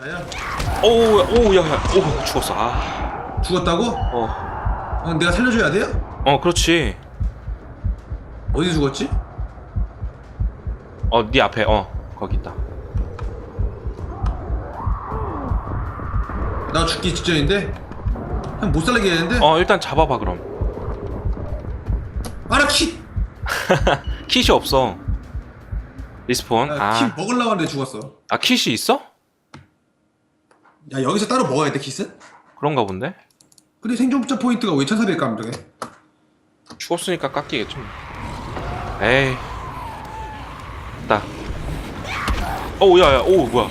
야야 오우 오우 야야 오 죽었어 아, 죽었다고? 어, 어, 내가 살려줘야 돼요? 어 그렇지 어디 죽었지? 어네 앞에 어 거기 있다 나 죽기 직전인데? 형못 살리게 했는데? 어 일단 잡아봐 그럼 아나 키! 킷이 없어 리스폰 나키 아, 먹으려고 하는데 죽었어 아 킷이 있어? 야 여기서 따로 먹어야 돼 키스? 그런가 본데? 근데 생존자 포인트가 왜 1400 감독해? 죽었으니까 깎이겠지 뭐. 에이. 나 어우 야 야 오 뭐야.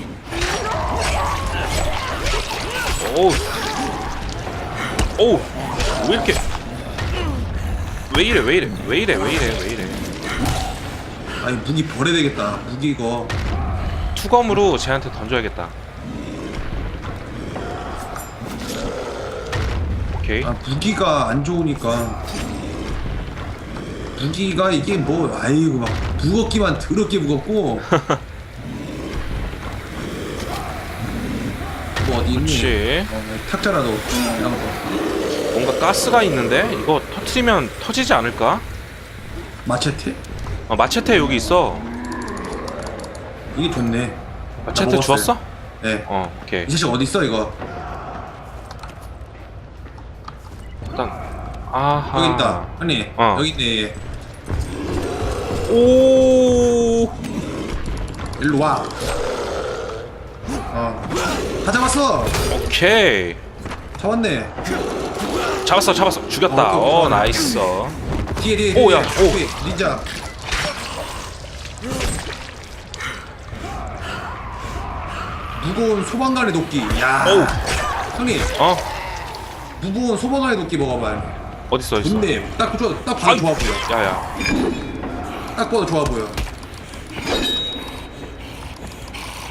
오우. 오우 왜 이렇게. 왜 이래 왜 이래. 왜 이래 왜 이래 왜 이래. 아니 무기 버려야 되겠다. 무기 이거. 투검으로 쟤한테 던져야겠다 오케이 아 무기가 안 좋으니까 무기가 이게 뭐 아이고 막 무겁기만 더럽게 무겁고 뭐 어디 있니? 그렇지 어, 탁자라도 이런 거 뭔가 가스가 있는데 이거 터트리면 터지지 않을까? 마체테? 어, 마체테 여기 있어 이게 좋네 마체테 먹었어요. 주웠어? 네. 어 오케이 이 자식 어디 있어 이거? 일단 아하 여기 있다. 아니 어. 여기 있네. 얘. 오 일로 와. 어. 다 잡았어. 오케이 잡았네. 잡았어 잡았어 죽였다 어, 어, 또 나이스 뒤에 뒤에. 오. 야, 오. 뒤에, 닌자. 무거운 소방관의 도끼. 야. 오우. 형님 어 무거운 소방관의 도끼 먹어봐. 어딨어 어딨어 좋네. 딱 좋아. 딱 봐도. 좋아 보여. 야야 딱 봐도 좋아 보여.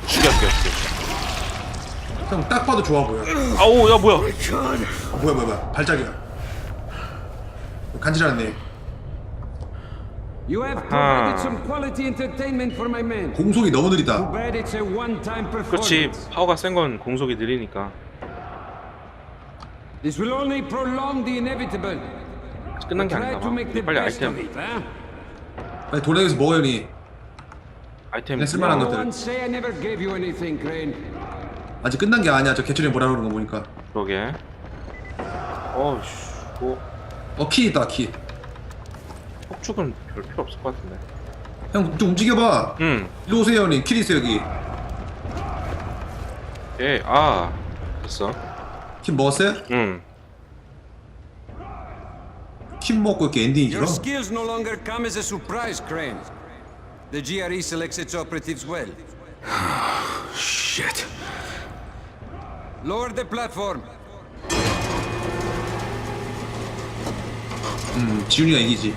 죽여 죽여 죽여 형 딱 봐도 좋아 보여. 아우 야 뭐야 어, 뭐야 뭐야 뭐야. 발작이야. 간지나네. You have provided some quality entertainment for my men. 공속이 너무 느리다. bad it's a one-time 그렇지 performance. 파워가 센 건 공속이 느리니까 This will only prolong the inevitable. 끝난 게 Try 아닌가 to 봐 make the 빨리 best of 아이템 it, huh? 빨리 돌아다니면서 먹어 형이. 아이템 그냥 쓸만한 어, 것들. Don't say I never gave you anything, Crane. 아직 끝난 게 아니야. 저 개처리 뭐라 그러는 거 보니까. 그러게 어우씨 뭐 어키 있다 키. 폭죽은 별 필요 없을 것 같은데 형좀 움직여봐. 응 일로 오세요 형님. 킬 있어 여기. 예, 아 됐어 킬 먹었어요? 응킬 먹고 이렇게 엔딩이 길어? Your skills no longer come as a surprise, Crane. The GRE selects its operatives well. Shit. Lower the platform. 음, 지훈이가 이기지.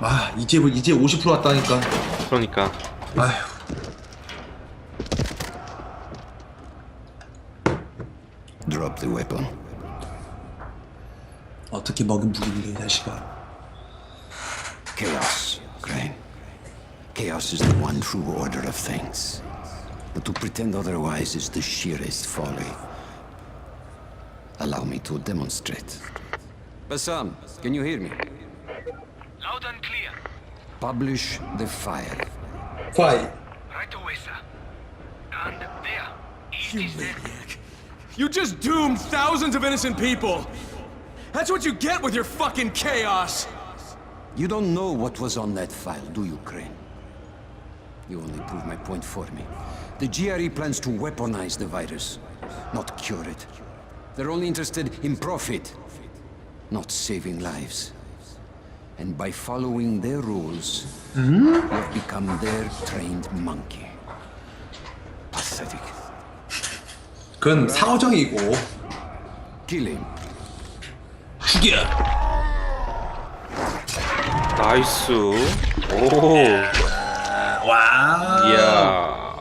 아 이제 이제 50% 왔다니까. 그러니까 아휴. the weapon. 어떻게 먹인 무기인데 이 자식아. Chaos, Crane. Chaos is the one true order of things. But to pretend otherwise is the sheerest folly. Allow me to demonstrate. Bassam, can you hear me? Loud and clear. Publish the file. 파이. Right away, sir. And there. It is there. You just doomed thousands of innocent people! That's what you get with your fucking chaos! You don't know what was on that file, do you, Crane? You only prove my point for me. The GRE plans to weaponize the virus, not cure it. They're only interested in profit, not saving lives. And by following their rules, hmm? you've become their trained monkey. 그건 him. 죽여. 나이스 오 와. 이야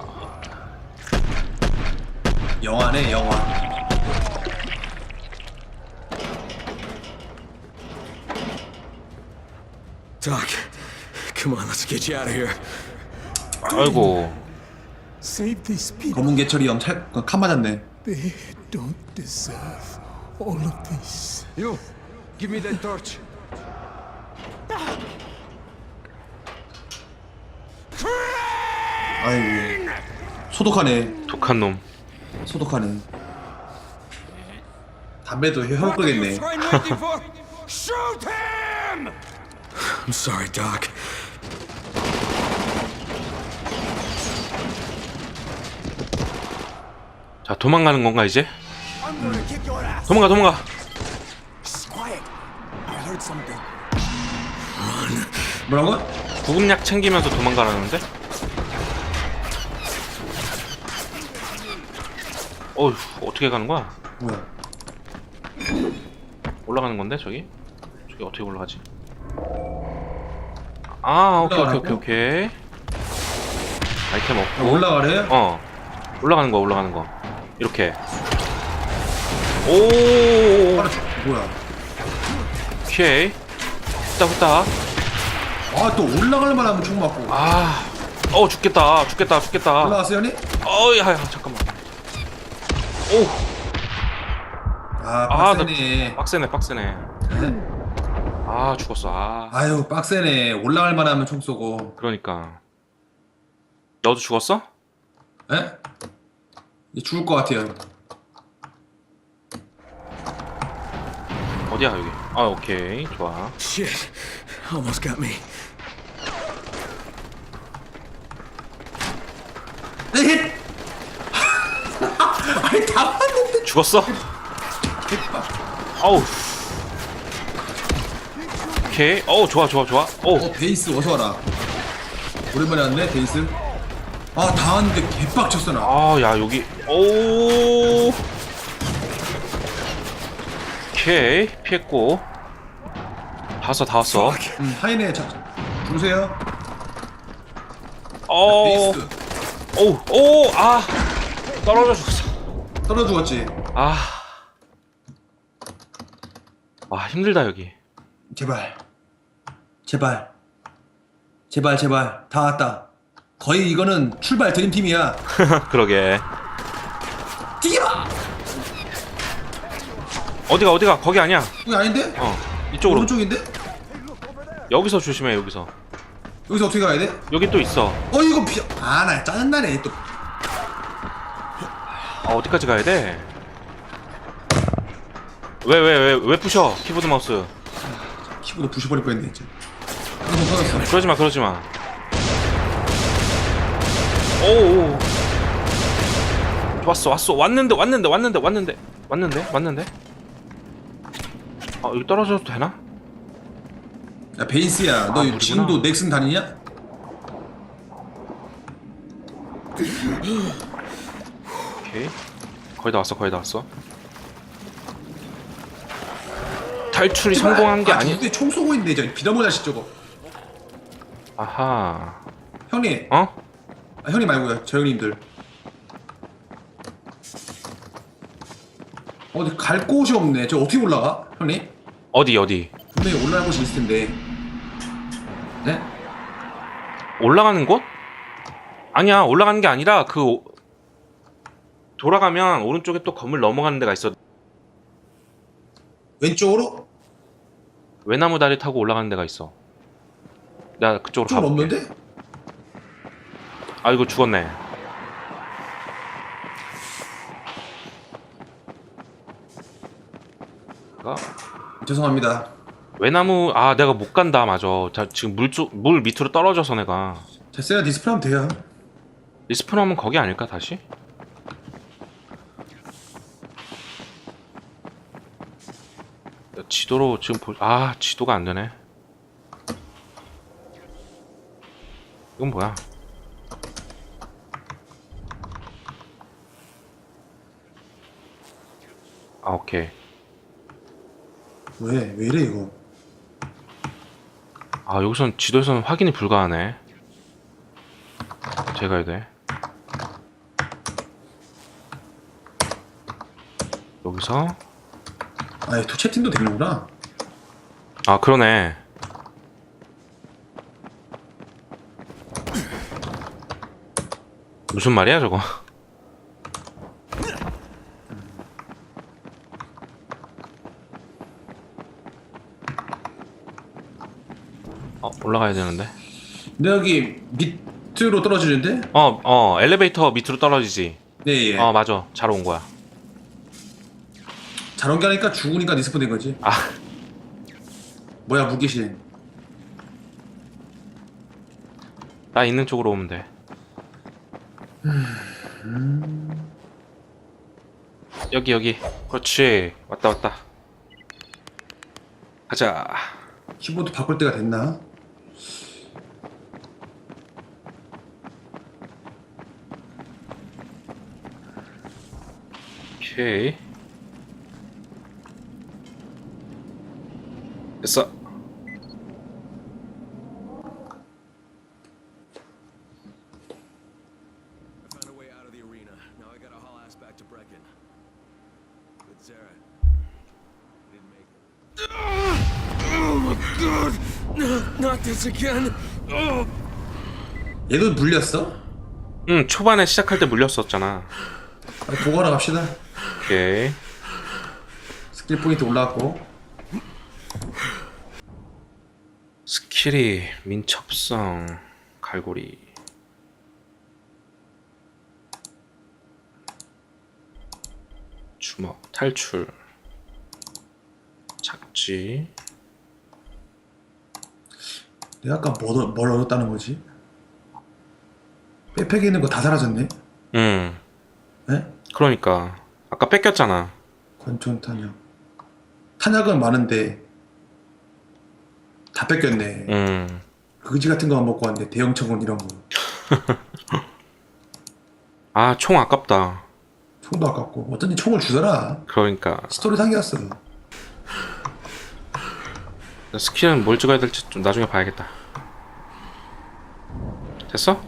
영화네 영화. Doc, come on, let's get you out of here. 아이고 Save these people. 검은 개철이 엄청 칸 맞았네. They don't deserve all of this. You, give me that torch. 아이고. 소독하네. 독한 놈 소독하네. 담배도 혀 끄겠네. Shoot him! I'm sorry, Doc. 자 도망가는 건가 이제? 도망가 도망가 뭐라고? 구급약 챙기면서 도망가라는데? 어휴 어떻게 가는 거야? 뭐야? 올라가는 건데 저기? 저기 어떻게 올라가지? 아 오케이 오케이 오케이? 오케이 아이템 아, 없고 올라가래? 어 올라가는 거 올라가는 거 이렇게 오 뭐야? 오케이 후딱 후딱 아 또 올라갈 만하면 총 맞고. 아어 죽겠다 죽겠다 죽겠다 올라갔어요, 형님? 어 야 야 잠깐만 오 아, 아, 빡세네. 빡세네 빡세네 아 죽었어 아 아유, 빡세네. 올라갈 만하면 총 쏘고. 그러니까 너도 죽었어? 에? 이제 죽을 것 같아요. 어디야 여기 아 오케이 좋아 Shit. Almost got me. 네! 아니, 다 봤는데. 죽었어? 어우 오케이 어우 좋아 좋아 좋아 어, 베이스 어서 와라. 오랜만에 왔네, 베이스. 아, 다 왔는데 개빡쳤어, 나. 아 야 여기 오 오케이 피했고 다 왔어 다 왔어 음, 하이네, 자, 주세요. 어 베이스. 오우 오아 떨어져 죽었어 떨어 죽었지. 아. 와, 힘들다, 여기. 제발. 제발. 제발, 제발. 다 왔다. 거의 이거는 출발 드림팀이야. 그러게. 뛰어봐! 어디가, 어디가? 거기 아니야. 여기 아닌데? 어. 이쪽으로. 오른쪽인데? 여기서 조심해, 여기서. 여기서 어떻게 가야 돼? 여기 또 있어. 어, 이거 비, 아, 나 짜증나네, 또. 아, 어디까지 가야 돼? 왜, 왜, 왜, 왜 부셔? 키보드 마우스. 키보드 부셔버릴 뻔했네, 진짜. 한번 터졌어. 그러지 마, 그러지 마. 오오. 왔어, 왔어. 왔는데, 왔는데, 왔는데, 왔는데. 왔는데, 왔는데. 아, 여기 떨어져도 되나? 야, 베이스야. 너 아, 물이구나. 지금도 넥슨 다니냐? 오케이. 거의 다 왔어, 거의 다 왔어. 탈출이 성공한 게 아, 아니. 근데 총 쏘고 있네, 저 비나모 자식 저거. 아하. 형님. 어? 아, 형님 말고요, 저 형님들. 어디 갈 곳이 없네. 저 어떻게 올라가? 형님? 어디 어디? 분명히 올라갈 곳이 있을 텐데. 네? 올라가는 곳? 아니야, 올라가는 게 아니라 그 오- 돌아가면 오른쪽에 또 건물 넘어가는 데가 있어. 왼쪽으로? 외나무 다리 타고 올라가는 데가 있어. 내가 그쪽으로 좀 가볼게. 없는데? 아 이거 죽었네. 가 죄송합니다. 외나무 아 내가 못 간다 맞아. 자 지금 물쪽 물 밑으로 떨어져서 내가 됐어요. 디스플레이 하면 돼요. 리스폰하면 거기 아닐까 다시? 야, 지도로 지금 보... 아 지도가 안 되네. 이건 뭐야? 오케이. 왜? 왜 이래, 이거? 아 여기선 지도에서는 확인이 불가하네. 어떻게 가야 돼? 여기서 아, 또 채팅도 되는구나. 아 그러네 무슨 말이야 저거? 어 올라가야 되는데. 근데 여기 밑으로 떨어지는데? 어 어 엘리베이터 밑으로 떨어지지. 네, 예. 어 맞아 잘 온 거야. 잘 연기하니까 죽으니까 리스폰 된 거지. 아 뭐야, 무기신. 나 있는 쪽으로 오면 돼. 여기 여기 그렇지 왔다 왔다 가자 키보드 바꿀 때가 됐나? 오케이 this again! 얘도 물렸어? 응 초반에 시작할 때 물렸었잖아 아, 보관하러 갑시다. 오케이 스킬 포인트 올라왔고. 스킬이 민첩성 갈고리 주먹 탈출 착지 내가 아까 뭐, 얻- 뭘 얻었다는 거지? 백팩에 있는 거 다 사라졌네? 응 네? 그러니까 아까 뺏겼잖아 권총 탄약. 탄약은 많은데 다 뺏겼네. 응 그지 같은 거만 먹고 왔는데 대형 청군 이런 거. 아 총 아깝다 총도 아깝고 어쩐지 총을 주더라. 그러니까 스토리 상이었어. 스킬은 뭘 찍어야 될지 좀 나중에 봐야겠다 됐어?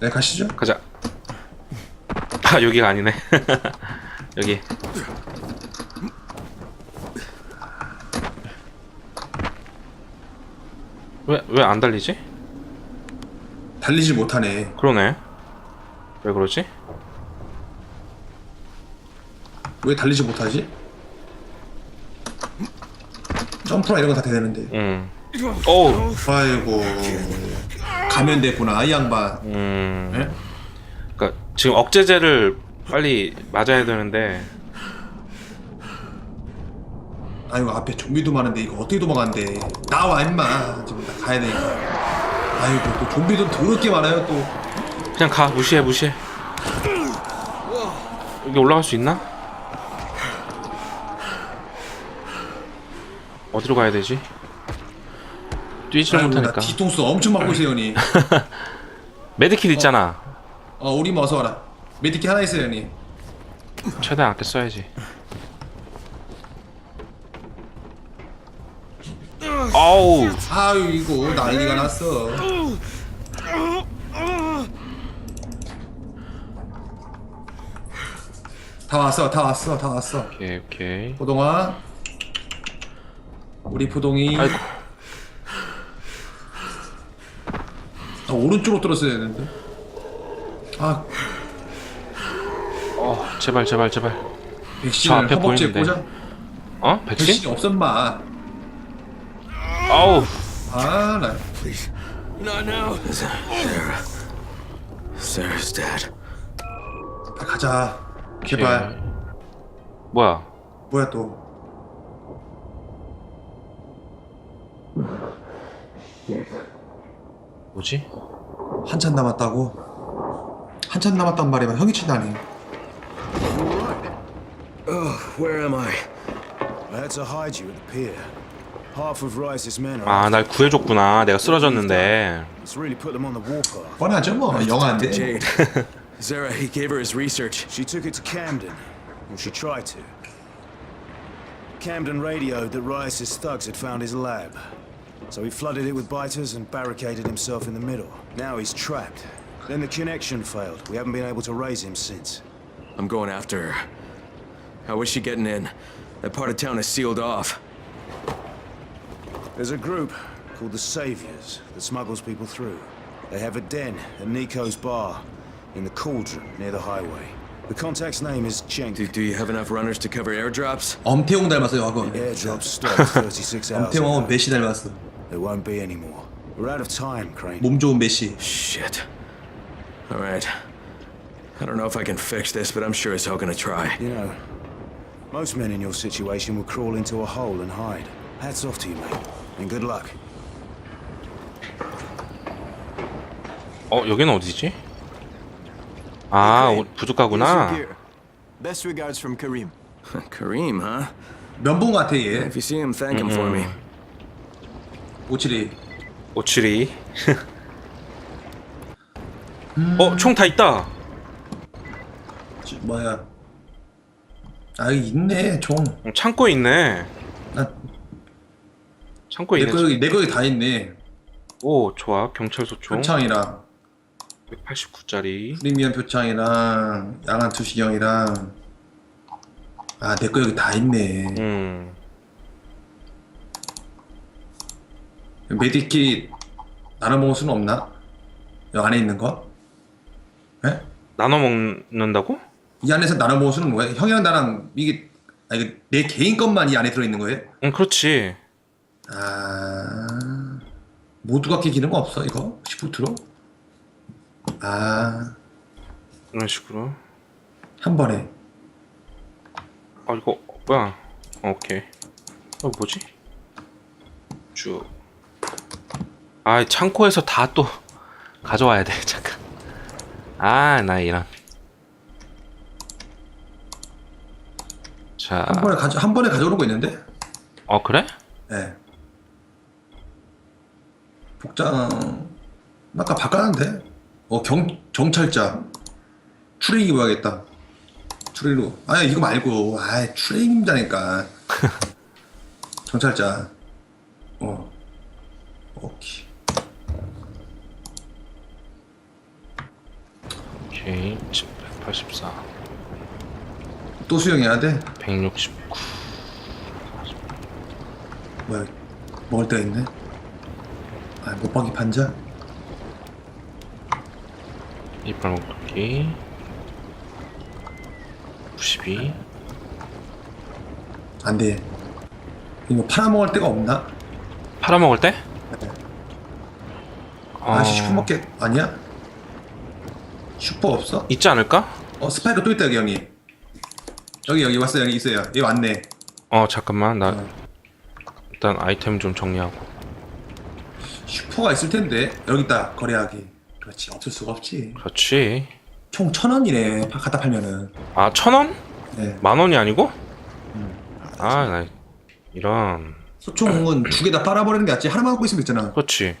네 가시죠. 가자 아 여기가 아니네 여기 왜 왜 안 달리지? 달리지 못하네. 그러네 왜 그러지? 왜 달리지 못하지? 점프나 이런 거 다 되는데. 응 어우 아이고 감염됐구나 이 양반. 음 예? 그니까 지금 억제제를 빨리 맞아야 되는데 아이고 앞에 좀비도 많은데 이거 어떻게 도망간대? 나와 임마 지금 나 가야 되니까. 아이고 또 좀비도 더럽게 많아요 또. 그냥 가 무시해 무시해 여기 올라갈 수 있나? 어디로 가야 되지? 뛰지를 아이고 나 못하니까 뒤통수 엄청 맞고 있어요 형님. 메디킷 있잖아 어 우리 뭐 어서 와라. 메디키 하나 있어요 형님. 최대한 아껴 써야지 아우 아유 이거 난리가 났어. 다 왔어 다 왔어 다 왔어. 오케이 오케이 포동아. 우리 포동이. 아이고 아, 오른쪽으로 떨었어야 되는데. 아 어 제발 제발 제발 저 백신을 앞에 허벅지에 보이는데. 꽂아. 어? 백신? 백신이 없었마. 아우 아 나. Not now. Sarah. Sarah's dead. 빨리 가자. 제발. 뭐야 뭐야 또. 뭐지? 한참 남았다고? 한참 남았단 말이면 형이 친다니. Where am I? I had to hide you at the pier. Half of Rice's men are. 아 날 구해줬구나 내가 쓰러졌는데 It's really put them on the warpath. 뻔하죠 뭐 영화인데. Jade. Zara, he gave her his research. She took it to Camden, or she tried to. Camden radioed that Rice's thugs had found his lab. So he flooded it with biters and barricaded himself in the middle. Now he's trapped. Then the connection failed. We haven't been able to raise him since. I'm going after her. How is she getting in? That part of town is sealed off. There's a group called the Saviors that smuggles people through. They have a den at Nico's bar. in the cauldron near the highway. The contact's name is Cenk. Do, do you have enough runners to cover airdrops? 엄태웅 닮았어요 하고 Airdrop stopped 36 hours 엄태웅은 ago. 메시 닮았어 There won't be any more. We're out of time, Crane. 몸 좋은 메시 Shit. All right. I don't know if I can fix this, but I'm sure as hell gonna try. You know, most men in your situation would crawl into a hole and hide. Hats off to you, mate. And good luck. 어 여기는 어디지? 아 오- 부둣가구나. Best regards from Kareem. Kareem, huh? 면봉 같아 얘 If you see him, thank him for me. 오칠이 오칠이. 어총 다 있다. 지- 뭐야 아 여기 있네 총나 어, 창고에 있네. 창고에 내거 있네. 여기 내 거기 다 있네 오 좋아 경찰서 총. 표창이랑 189짜리. 프리미엄 표창이랑 양한 투시경이랑 아 내 거 여기 다 있네 음. 메디킷 나눠 먹을 수는 없나? 여기 안에 있는 거? 예? 나눠 먹는다고? 이 안에서 나눠 먹을 수는 뭐야? 형이랑 나랑 이게 아 이게 내 개인 것만 이 안에 들어 있는 거예요? 응 그렇지. 아 모두가 끼 기능 없어 이거? 시프트로? 아한 이런 식으로. 번에 아 이거 뭐야? 어, 오케이. 어 뭐지? 쭉. 아 창고에서 다 또 가져와야 돼 잠깐. 아 나 이런. 자. 한 번에 가져 한 번에 가져오는 거 있는데? 어 그래? 예. 복장 아까 바꿨는데? 어경 경찰자 추레기 입어야겠다. 추레기로 아 이거 말고 아 추레기 입자니까 경찰자 어 오케이 오케이. 184, 또 수영해야 돼? 169. 뭐야 먹을 데가 있네? 아 못박이 판자? 이빨 먹기. 92. 안돼 이거 팔아먹을 데가 없나? 팔아먹을 때? 아 어, 슈퍼마켓 아니야? 슈퍼 없어? 있지 않을까? 어 스파이크 또 있다 여기 형이. 여기 여기 왔어 여기 있어요. 여기 왔네. 어 잠깐만. 나 어. 일단 아이템 좀 정리하고. 슈퍼가 있을 텐데. 여기 있다 거래하기. 그렇지 없을 수가 없지. 그렇지. 총 천 원이네 파- 갖다 팔면은. 아 천원? 네. 만원이 아니고? 아 나 이런. 소총은 두 개 다 빨아버리는 게 낫지. 하나만 갖고 있으면 됐잖아. 그렇지.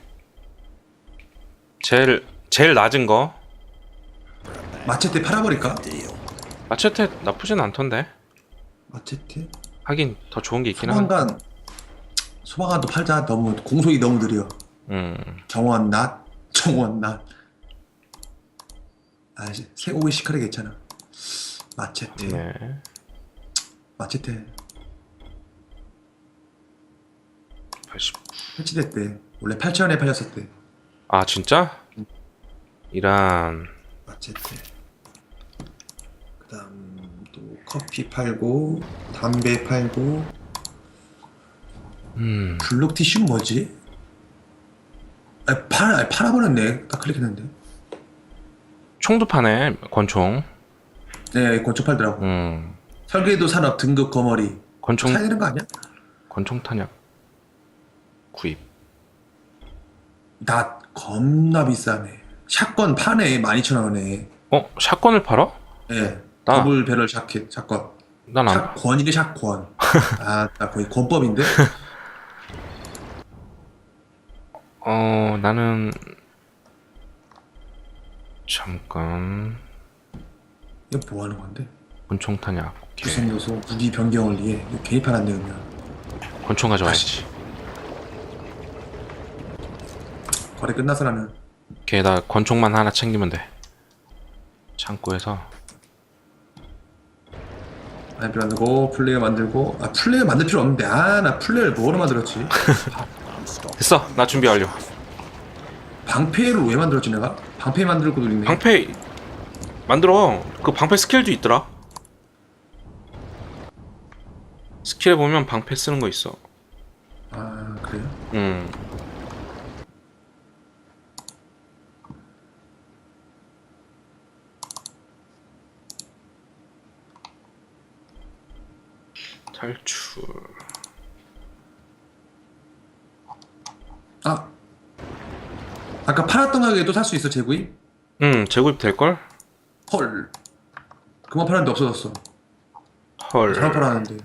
제일 제일 낮은 거 마체테 팔아버릴까? 마체테 나쁘진 않던데. 마체테? 하긴 더 좋은 게 있긴 한데. 소방관 소방관도 팔자. 너무 공속이 너무 느려. 음. 정원 낫 정원 낫. 아, 새 오이 시카레 괜찮아. 마체테. 네. 마체테. 80. 패치됐대 원래 8천원에 팔렸었대. 아 진짜? 이란. 마체테 그다음 또 커피 팔고 담배 팔고. 음. 블록 티슈 뭐지? 아, 팔, 아, 팔아버렸네. 딱 클릭했는데. 총도 파네 권총. 네 권총 팔더라고. 음. 설계도 산업 등급 거머리. 권총 사야 되는 거 아니야? 권총 탄약 구입. 나 겁나 비싸네. 샷건 파네 12,000원에. 어 샷건을 팔아? 예 나. 더블 배럴 샷켓 샷건. 난 안. 샷건이래 샷건. 아나 거의 권법인데? 어 나는 잠깐. 이거 뭐 하는 건데? 권총 오케이. 구성 요소 무기 변경을 위해 이거 괜히 팔았네 그러면 권총 가져와야지. 거래 끝나서 나는. 오케이 나 권총만 하나 챙기면 돼. 창고에서 아이피 만들고 플레이어 만들고 아 플레이어 만들 필요 없는데 아 나 플레이어를 뭐로 만들었지? 됐어 나 준비 완료 방패를 왜 만들었지 내가? 방패 만들고 있네 방패 만들어. 그 방패 스킬도 있더라. 스킬에 보면 방패 쓰는 거 있어. 아 그래요? 음. 탈출. 아 아까 팔았던 가게도 살 수 있어 재구입? 음, 재구입 될 걸? 헐 그만 팔았는데 없어졌어 헐. 잘못 팔았는데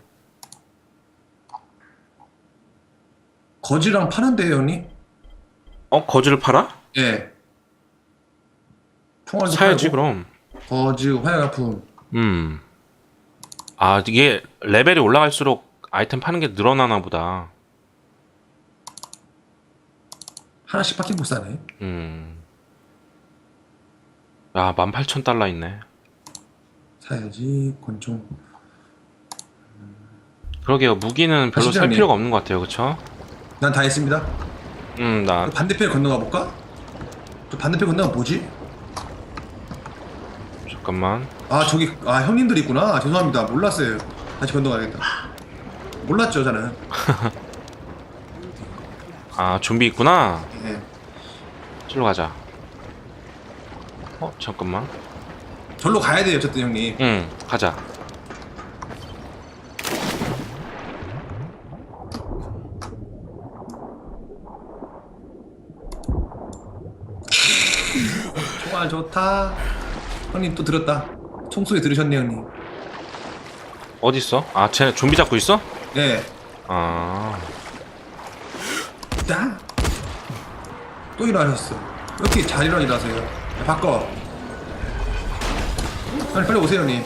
거지랑 파는데요 형님? 어, 거즈를 팔아? 예 총알도 사야지 팔고, 그럼. 거즈 화약품 음. 아, 이게 레벨이 올라갈수록 아이템 파는 게 늘어나나 보다. 하나씩 밖에 못 사네 음. 야, 18,000달러 있네. 사야지 권총 그러게요. 무기는 별로 살. 필요가 없는 것 같아요. 그쵸? 난 다 했습니다 음, 나 그 반대편 건너가 볼까? 저 반대편 건너가 뭐지? 잠깐만. 아 저기 아 형님들 있구나 죄송합니다 몰랐어요 다시 건너가야겠다 몰랐죠 저는 아, 좀비 있구나. 예. 저로 가자. 어, 잠깐만. 절로 가야 돼요 어쨌든 형님 응, 가자. 총알 좋다 형님 또 들었다 총소리 들으셨네 형님 어디 있어? 아, 쟤 좀비 잡고 있어? 네 아, 딱. 또 일어나셨어 왜 이렇게 잘 일어나세요 야, 바꿔 빨리 빨리 오세요 형님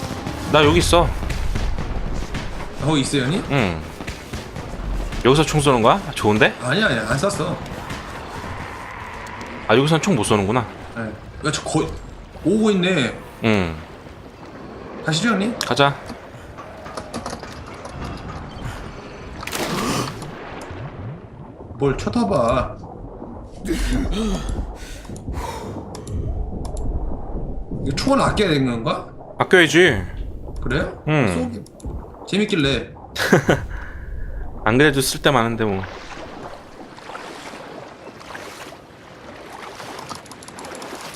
나 여기 있어. 아, 거기 있어요 형님? 응. 여기서 총 쏘는 거야? 좋은데? 아니야 아니야 안 쐈어 아, 여기선 총 못 쏘는구나. 네. 야 저 거 오고 있네 응, 가시죠 형님 가자. 뭘 쳐다봐 이거 총을 아껴야 되는 건가? 아껴야지. 그래요? 음. 쏘기 재밌길래 안 그래도 쓸 때 많은데 뭐.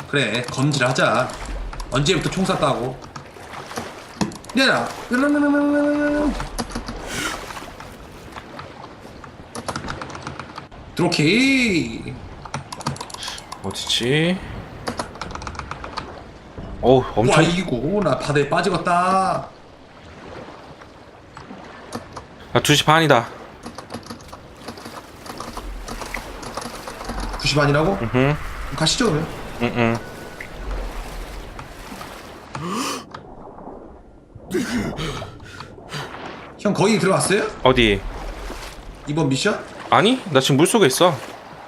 그래 검질하자 언제부터 총 쐈다고 내라 드로키 어디지? 와 엄청. 이기고 나 바다에 빠지겠다 아, 2시 반이다. 9시 반이라고? 응, 가시죠 그러면 응, 응. 형 거기 들어갔어요? 어디? 이번 미션? 아니? 나 지금 물 속에 있어.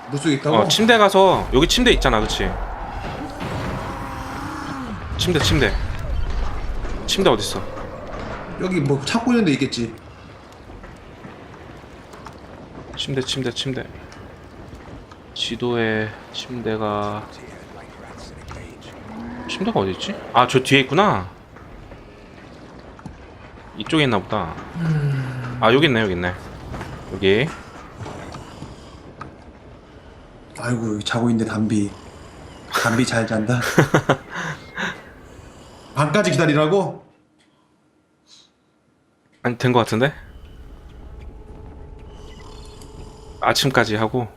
물속에 있다고? 어, 침대 가서 여기 침대 있잖아, 그치? 침대, 침대. 침대 어딨어? 여기 뭐 찾고 있는 데 있겠지 침대, 침대, 침대. 지도에 침대가 침대가 어디 있지? 아, 저 뒤에 있구나. 이쪽에 있나 보다. 아, 여기 있네, 여기 있네. 여기. 아이고 여기 자고 있는데 담비 담비 잘 잔다 반까지 기다리라고? 아니, 된 것 같은데? 아침까지 하고